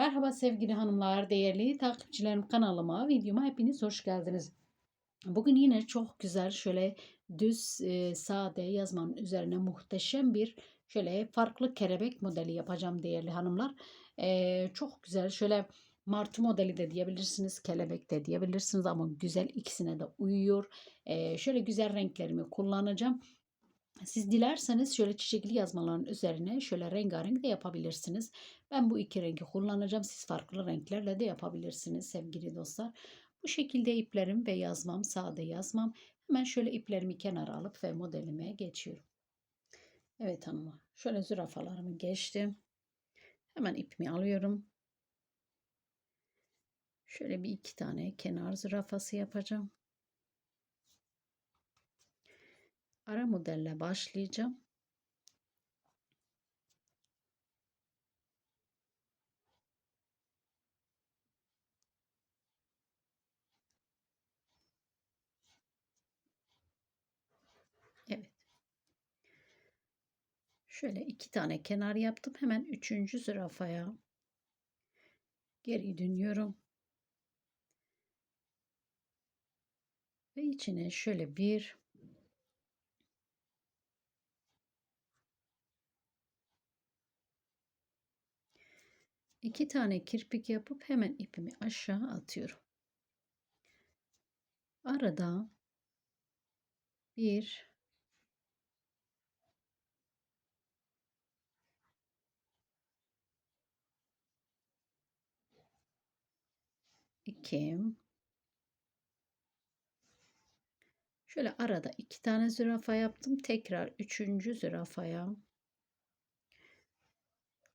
Merhaba sevgili hanımlar, değerli takipçilerim kanalıma, videoma hepiniz hoş geldiniz. Bugün yine çok güzel şöyle düz e, sade yazmanın üzerine muhteşem bir şöyle farklı kelebek modeli yapacağım değerli hanımlar. E, çok güzel şöyle martı modeli de diyebilirsiniz, kelebek de diyebilirsiniz ama güzel ikisine de uyuyor. E, şöyle güzel renklerimi kullanacağım. Siz dilerseniz şöyle çiçekli yazmaların üzerine şöyle rengarenk de yapabilirsiniz. Ben bu iki rengi kullanacağım. Siz farklı renklerle de yapabilirsiniz sevgili dostlar. Bu şekilde iplerim ve yazmam, sade yazmam. Hemen şöyle iplerimi kenara alıp ve modelime geçiyorum. Evet hanımlar. Şöyle zürafalarımı geçtim. Hemen ipimi alıyorum. Şöyle bir iki tane kenar zürafası yapacağım. Ara modelle başlayacağım. Evet. Şöyle iki tane kenar yaptım. Hemen üçüncü zürafaya geri dönüyorum. Ve içine şöyle bir iki tane kirpik yapıp hemen ipimi aşağı atıyorum. Arada bir iki şöyle arada iki tane zürafa yaptım. Tekrar üçüncü zürafaya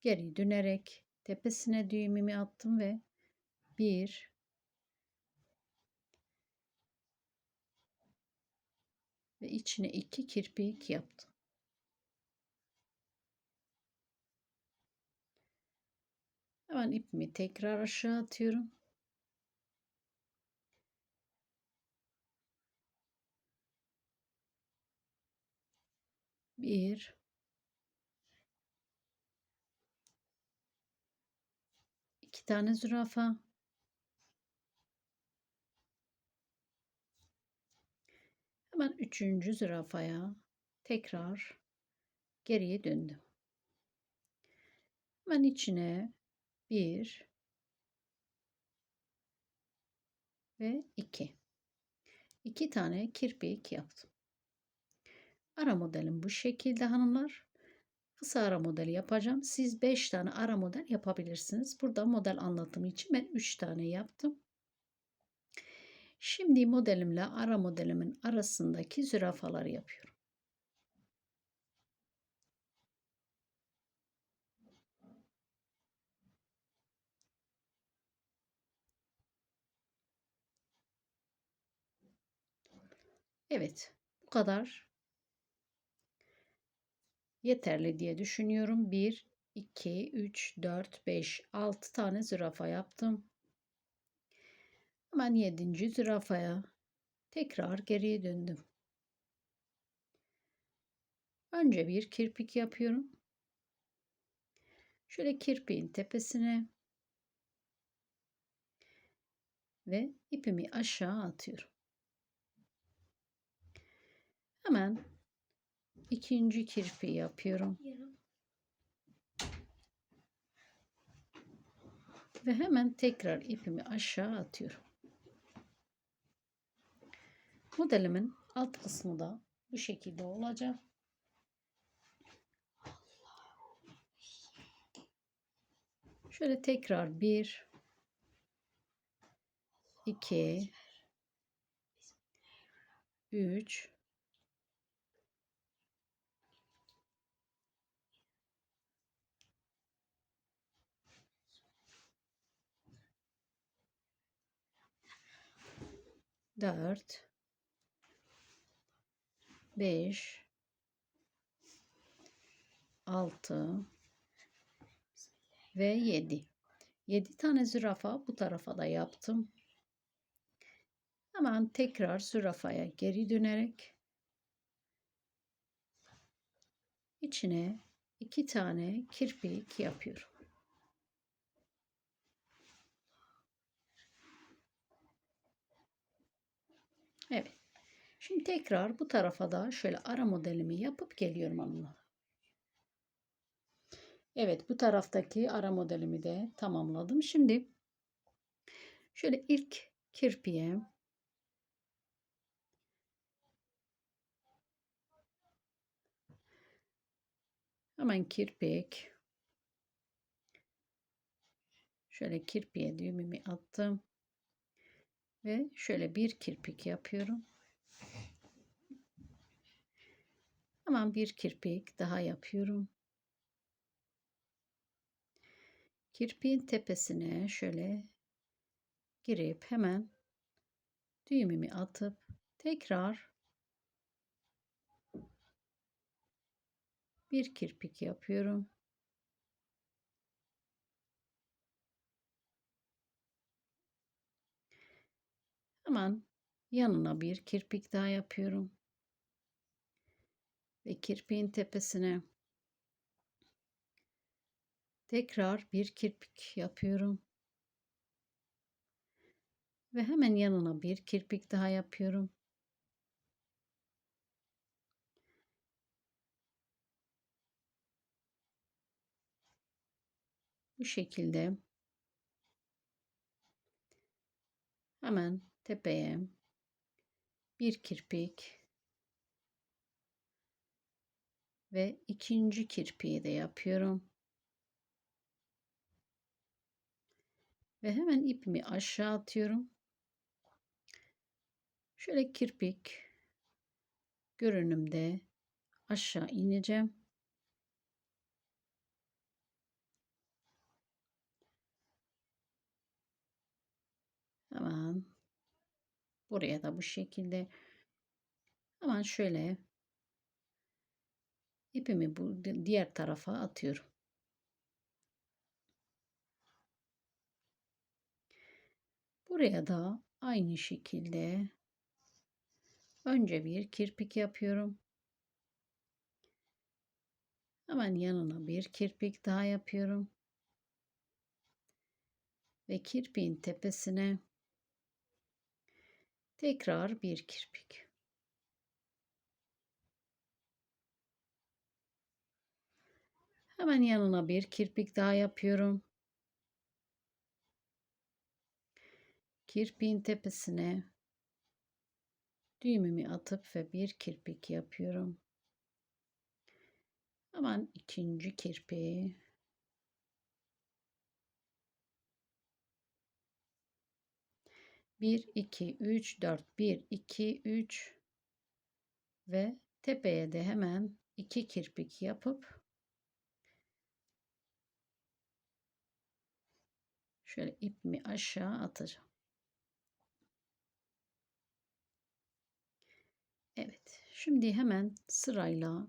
geri dönerek tepesine düğümümü attım ve bir ve içine iki kirpik yaptım. Hemen ipimi tekrar aşağı atıyorum. Bir tane zürafa Hemen üçüncü zürafaya tekrar geriye döndüm. Hemen içine bir ve iki. İki tane kirpik yaptım. Ara modelim bu şekilde hanımlar. Kısa ara modeli yapacağım. Siz 5 tane ara model yapabilirsiniz. Burada model anlatımı için ben 3 tane yaptım. Şimdi modelimle ara modelimin arasındaki zürafaları yapıyorum. Evet, bu kadar yeterli diye düşünüyorum. 1, 2, 3, 4, 5, 6 tane zürafa yaptım. Hemen 7. zürafaya tekrar geriye döndüm. Önce bir kirpik yapıyorum. Şöyle kirpiğin tepesine ve ipimi aşağı atıyorum. Hemen ikinci kirpiği yapıyorum. Ve hemen tekrar ipimi aşağı atıyorum. Modelimin alt kısmı da bu şekilde olacak. Şöyle tekrar bir, iki, üç, dört, 5 6 ve 7. 7 tane zürafa bu tarafa da yaptım. Hemen tekrar zürafaya geri dönerek içine iki tane kirpik yapıyorum. Evet. Şimdi tekrar bu tarafa da şöyle ara modelimi yapıp geliyorum hanımlar. Evet bu taraftaki ara modelimi de tamamladım. Şimdi şöyle ilk kirpiğe hemen kirpik şöyle kirpiğe düğümümü attım ve şöyle bir kirpik yapıyorum. Hemen bir kirpik daha yapıyorum. Kirpiğin tepesine şöyle girip hemen düğümümü atıp tekrar bir kirpik yapıyorum. Hemen yanına bir kirpik daha yapıyorum. Ve kirpiğin tepesine tekrar bir kirpik yapıyorum. Ve hemen yanına bir kirpik daha yapıyorum. Bu şekilde hemen tepeye bir kirpik ve ikinci kirpiği de yapıyorum. Ve hemen ipimi aşağı atıyorum. Şöyle kirpik görünümde aşağı ineceğim. Hemen buraya da bu şekilde hemen şöyle ipimi bu diğer tarafa atıyorum. Buraya da aynı şekilde önce bir kirpik yapıyorum. Hemen yanına bir kirpik daha yapıyorum. Ve kirpiğin tepesine tekrar bir kirpik. Hemen yanına bir kirpik daha yapıyorum. Kirpiğin tepesine düğümümü atıp ve bir kirpik yapıyorum. Hemen ikinci kirpiği bir iki üç dört bir iki üç ve tepeye de hemen iki kirpik yapıp şöyle ipimi aşağı atacağım. Evet. Şimdi hemen sırayla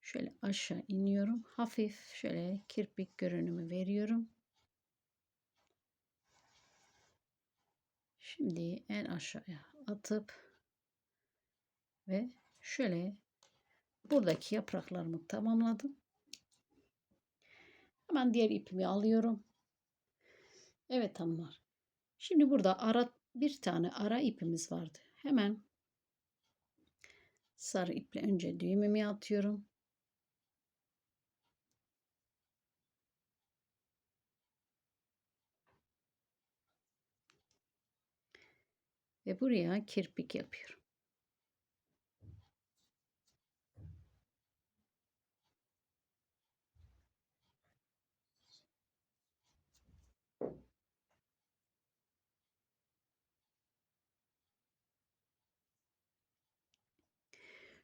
şöyle aşağı iniyorum. Hafif şöyle kirpik görünümü veriyorum. Şimdi en aşağıya atıp ve şöyle buradaki yapraklarımı tamamladım. Hemen diğer ipimi alıyorum. Evet hanımlar. Şimdi burada ara bir tane ara ipimiz vardı. Hemen sarı iple önce düğümümü atıyorum. Ve buraya kirpik yapıyorum.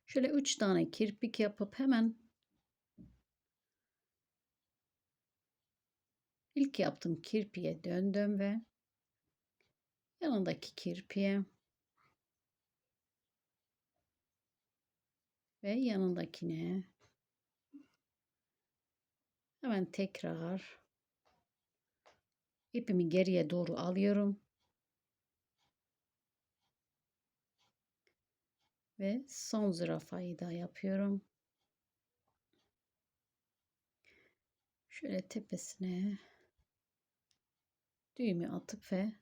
Şöyle üç tane kirpik yapıp hemen ilk yaptığım kirpiye döndüm ve yanındaki kirpiye ve yanındakine hemen tekrar ipimi geriye doğru alıyorum. Ve son zürafayı da yapıyorum. Şöyle tepesine düğümü atıp ve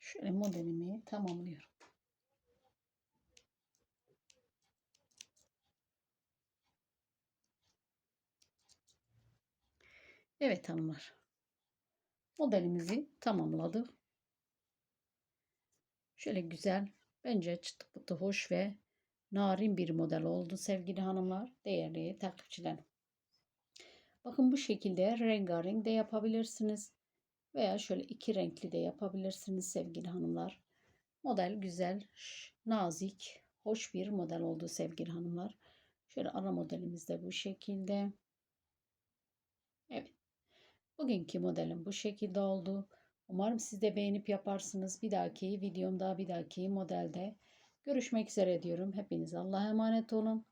Şöyle modelimi tamamlıyorum. Evet hanımlar. Modelimizi tamamladık. Şöyle güzel, bence çıtı pıtı hoş ve narin bir model oldu sevgili hanımlar, değerli takipçilerim. Bakın bu şekilde rengarenk de yapabilirsiniz. Veya şöyle iki renkli de yapabilirsiniz sevgili hanımlar. Model güzel, nazik, hoş bir model oldu sevgili hanımlar. Şöyle ara modelimiz de bu şekilde. Evet. Bugünkü modelim bu şekilde oldu. Umarım siz de beğenip yaparsınız. Bir dahaki videomda bir dahaki modelde görüşmek üzere diyorum. Hepiniz Allah'a emanet olun.